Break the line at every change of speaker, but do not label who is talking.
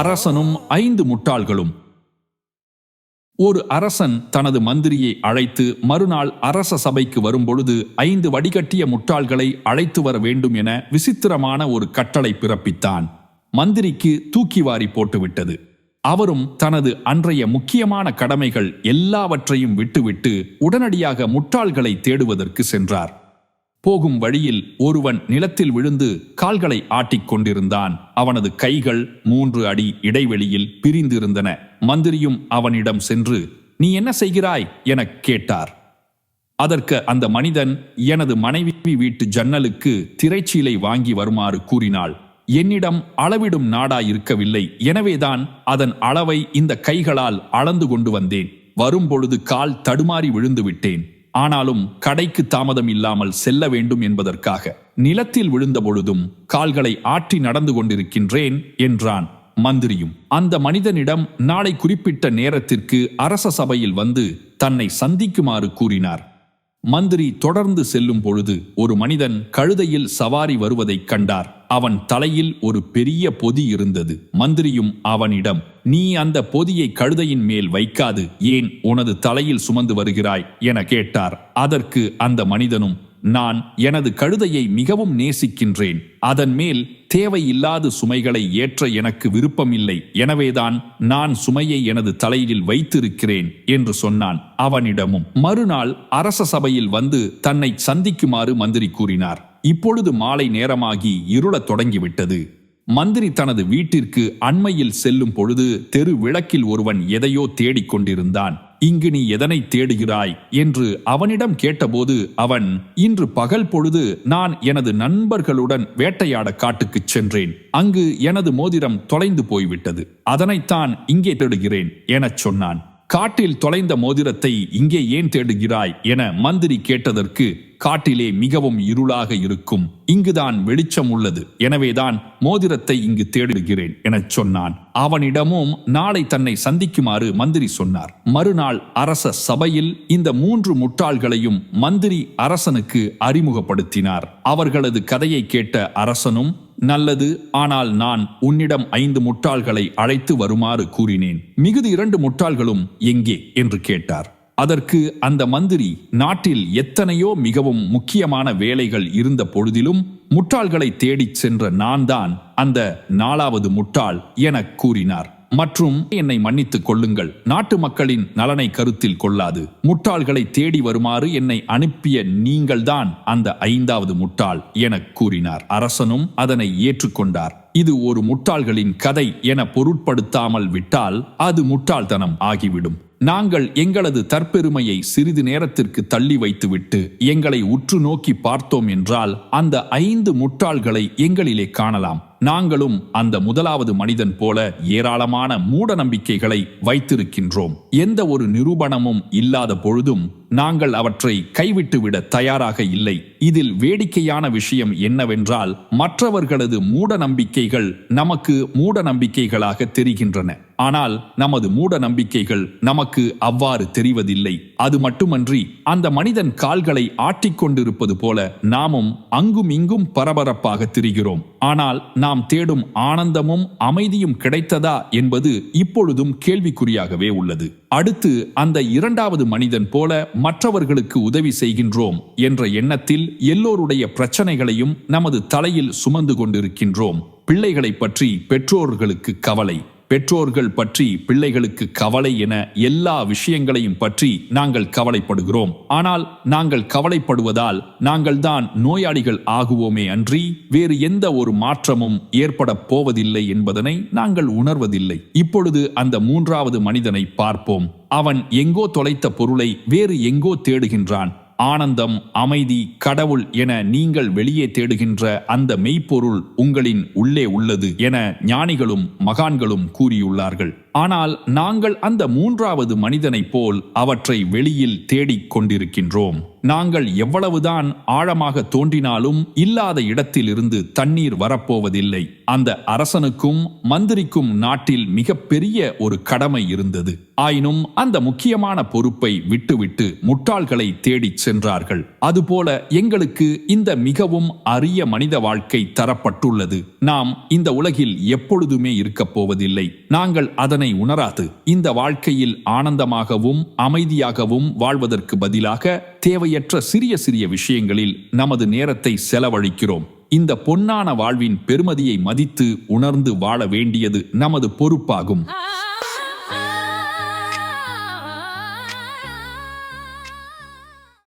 அரசனும் ஐந்து முட்டாள்களும். ஒரு அரசன் தனது மந்திரியை அழைத்து மறுநாள் அரச சபைக்கு வரும்பொழுது ஐந்து வடிகட்டிய முட்டாள்களை அழைத்து வர வேண்டும் என விசித்திரமான ஒரு கட்டளை பிறப்பித்தான். மந்திரிக்கு தூக்கி வாரி போட்டுவிட்டது. அவரும் தனது அன்றைய முக்கியமான கடமைகள் எல்லாவற்றையும் விட்டுவிட்டு உடனடியாக முட்டாள்களை தேடுவதற்கு சென்றார். போகும் வழியில் ஒருவன் நிலத்தில் விழுந்து கால்களை ஆட்டிக் கொண்டிருந்தான். அவனது கைகள் மூன்று அடி இடைவெளியில் பிரிந்திருந்தன. மந்திரியும் அவனிடம் சென்று நீ என்ன செய்கிறாய்? எனக் கேட்டார். அதற்கு அந்த மனிதன் எனது மனைவி வீட்டு ஜன்னலுக்கு திரைச்சீலை வாங்கி வருமாறு கூறினாள். என்னிடம் அளவிடும் நாடா இருக்கவில்லை எனவேதான் அதன் அளவை இந்த கைகளால் அளந்து கொண்டு வந்தேன். வரும்பொழுது கால் தடுமாறி விழுந்து விட்டேன். ஆனாலும் கடைக்கு தாமதம் இல்லாமல் செல்ல வேண்டும் என்பதற்காக நிலத்தில் விழுந்தபொழுதும் கால்களை ஆற்றி நடந்து கொண்டிருக்கின்றேன் என்றான் மந்திரியும். அந்த மனிதனிடம் நாளை குறிப்பிட்ட நேரத்திற்கு அரச சபையில் வந்து தன்னை சந்திக்குமாறு கூறினார். மந்திரி தொடர்ந்து செல்லும் பொழுது ஒரு மனிதன் கழுதையில் சவாரி வருவதைக் கண்டார். அவன் தலையில் ஒரு பெரிய பொதி இருந்தது. மந்திரியும் அவனிடம் நீ அந்த பொதியை கழுதையின் மேல் வைக்காது. ஏன் உனது தலையில் சுமந்து வருகிறாய்? என கேட்டார். அதற்கு அந்த மனிதனும் நான் எனது கழுதையை மிகவும் நேசிக்கின்றேன். அதன் மேல் தேவையில்லாத சுமைகளை ஏற்ற எனக்கு விருப்பமில்லை. எனவேதான் நான் சுமையை எனது தலையில் வைத்திருக்கிறேன் என்று சொன்னான் அவனிடமும். மறுநாள் அரச சபையில் வந்து தன்னை சந்திக்குமாறு மந்திரி கூறினார். இப்பொழுது மாலை நேரமாகி இருளத் தொடங்கிவிட்டது. மந்திரி தனது வீட்டிற்கு அண்மையில் செல்லும் பொழுது தெரு விளக்கில் ஒருவன் எதையோ தேடிக் கொண்டிருந்தான் இங்கு நீ எதனை தேடுகிறாய்? என்று அவனிடம் கேட்டபோது அவன் இன்று பகல் பொழுது நான் எனது நண்பர்களுடன் வேட்டையாட காட்டுக்குச் சென்றேன். அங்கு எனது மோதிரம் தொலைந்து போய்விட்டது. அதனைத்தான் இங்கே தேடுகிறேன் எனச் சொன்னான். காட்டில் தொலைந்த மோதிரத்தை இங்கே ஏன் தேடுகிறாய்? என மந்திரி கேட்டதற்கு காட்டிலே மிகவும் இருளாக இருக்கும். இங்குதான் வெளிச்சம் உள்ளது. எனவேதான் மோதிரத்தை இங்கு தேடுகிறேன் எனச் சொன்னான். அவனிடமும் நாளை தன்னை சந்திக்குமாறு மந்திரி சொன்னார். மறுநாள் அரச சபையில் இந்த மூன்று முட்டாள்களையும் மந்திரி அரசனுக்கு அறிமுகப்படுத்தினார். அவர்களது கதையை கேட்ட அரசனும் நல்லது ஆனால் நான் உன்னிடம் ஐந்து முட்டாள்களை அழைத்து வருமாறு கூறினேன். மிகுதி இரண்டு முட்டாள்களும் எங்கே? என்று கேட்டார். அதற்கு அந்த மந்திரி நாட்டில் எத்தனையோ மிகவும் முக்கியமான வேலைகள் இருந்த பொழுதிலும் முட்டாள்களை தேடிச் சென்ற நான் தான் அந்த நாலாவது முட்டாள் எனக் கூறினார். மற்றும் என்னை மன்னித்துக் கொள்ளுங்கள். நாட்டு மக்களின் நலனை கருத்தில் கொள்ளாது. முட்டாள்களை தேடி வருமாறு என்னை அனுப்பிய நீங்கள்தான் அந்த ஐந்தாவது முட்டாள் எனக் கூறினார். அரசனும் அதனை ஏற்றுக்கொண்டார். இது ஒரு முட்டாள்களின் கதை என பொருட்படுத்தாமல் விட்டால் அது முட்டாள்தனம் ஆகிவிடும். நாங்கள் எங்களது தற்பெருமையை சிறிது நேரத்திற்கு தள்ளி வைத்துவிட்டு எங்களை உற்று நோக்கி பார்த்தோம் என்றால் அந்த ஐந்து முட்டாள்களை எங்களிலே காணலாம். நாங்களும் அந்த முதலாவது மனிதன் போல ஏராளமான மூட நம்பிக்கைகளை வைத்திருக்கின்றோம். எந்த ஒரு நிரூபணமும் இல்லாத பொழுதும் நாங்கள் அவற்றை கைவிட்டுவிட தயாராக இல்லை. இதில் வேடிக்கையான விஷயம் என்னவென்றால் மற்றவர்களது மூட நம்பிக்கைகள் நமக்கு மூட நம்பிக்கைகளாக தெரிகின்றன. ஆனால் நமது மூட நம்பிக்கைகள் நமக்கு அவ்வாறு தெரிவதில்லை. அது மட்டுமன்றி அந்த மனிதன் கால்களை ஆட்டிக்கொண்டிருப்பது போல நாமும் அங்கும் இங்கும் பரபரப்பாக திரிகிறோம். ஆனால் நாம் தேடும் ஆனந்தமும் அமைதியும் கிடைத்ததா என்பது இப்பொழுதும் கேள்விக்குறியாகவே உள்ளது. அடுத்து அந்த இரண்டாவது மனிதன் போல மற்றவர்களுக்கு உதவி செய்கின்றோம் என்ற எண்ணத்தில் எல்லோருடைய பிரச்சனைகளையும் நமது தலையில் சுமந்து கொண்டிருக்கின்றோம். பிள்ளைகளை பற்றி பெற்றோர்களுக்கு கவலை. பெற்றோர்கள் பற்றி பிள்ளைகளுக்கு கவலை என எல்லா விஷயங்களையும் பற்றி நாங்கள் கவலைப்படுகிறோம். ஆனால் நாங்கள் கவலைப்படுவதால் நாங்கள் தான் நோயாளிகள் ஆகுவோமே அன்றி வேறு எந்த ஒரு மாற்றமும் ஏற்பட போவதில்லை என்பதனை நாங்கள் உணர்வதில்லை. இப்பொழுது அந்த மூன்றாவது மனிதனை பார்ப்போம். அவன் எங்கோ தொலைத்த பொருளை வேறு எங்கோ தேடுகின்றான். ஆனந்தம் அமைதி கடவுள் என நீங்கள் வெளியே தேடுகின்ற அந்த மெய்ப்பொருள் உங்களின் உள்ளே உள்ளது என ஞானிகளும் மகான்களும் கூறியுள்ளார்கள். ஆனால் நாங்கள் அந்த மூன்றாவது மனிதனைப் போல் அவற்றை வெளியில் தேடிக் கொண்டிருக்கின்றோம். நாங்கள் எவ்வளவுதான் ஆழமாக தோன்றினாலும் இல்லாத இடத்திலிருந்து தண்ணீர் வரப்போவதில்லை. அந்த அரசனுக்கும் மந்திரிக்கும் நாட்டில் மிகப்பெரிய ஒரு கடமை இருந்தது. ஆயினும் அந்த முக்கியமான பொறுப்பை விட்டுவிட்டு முட்டாள்களை தேடிச் சென்றார்கள். அதுபோல எங்களுக்கு இந்த மிகவும் அரிய மனித வாழ்க்கை தரப்பட்டுள்ளது. நாம் இந்த உலகில் எப்பொழுதுமே இருக்கப் போவதில்லை. நாங்கள் அதன் அதனை உணராது. இந்த வாழ்க்கையில் ஆனந்தமாகவும் அமைதியாகவும் வாழ்வதற்கு பதிலாக தேவையற்ற சிறிய சிறிய விஷயங்களில் நமது நேரத்தை செலவழிக்கிறோம். இந்த பொன்னான வாழ்வின் பெருமதியை மதித்து உணர்ந்து வாழ வேண்டியது நமது பொறுப்பாகும்.